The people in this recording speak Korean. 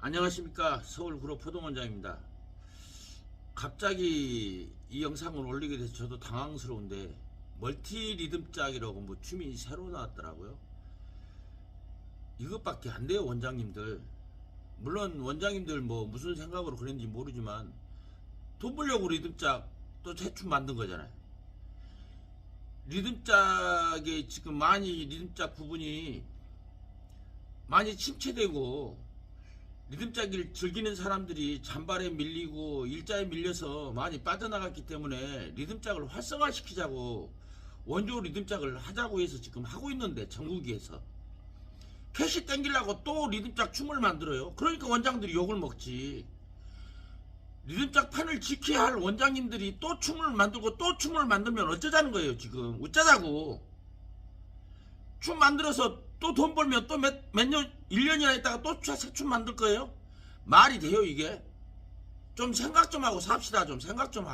안녕하십니까 서울 구로 포동원장입니다. 갑자기 이 영상을 올리게 돼서 저도 당황스러운데 멀티 리듬 짝이라고 뭐 춤이 새로 나왔더라고요. 이것밖에 안 돼요 원장님들. 물론 원장님들 뭐 무슨 생각으로 그랬는지 모르지만 돈 벌려고 리듬 짝 또 새춤 만든 거잖아요. 리듬 짝에 지금 많이 리듬 짝 부분이 많이 침체되고 리듬짜기를 즐기는 사람들이 잔발에 밀리고 일자에 밀려서 많이 빠져나갔기 때문에 리듬짝을 활성화시키자고 원조 리듬짝을 하자고 해서 지금 하고 있는데 전국위에서 캐시 땡기려고 또 리듬짝 춤을 만들어요. 그러니까 원장들이 욕을 먹지. 리듬짝 판을 지켜야 할 원장님들이 또 춤을 만들고 또 춤을 만들면 어쩌자는 거예요 지금 어쩌자고 춤 만들어서 또 돈 벌면 또 몇, 몇 년, 1년이나 있다가 또 새춤 만들 거예요? 말이 돼요, 이게? 좀 생각 좀 하고 삽시다, 좀 생각 좀 하고.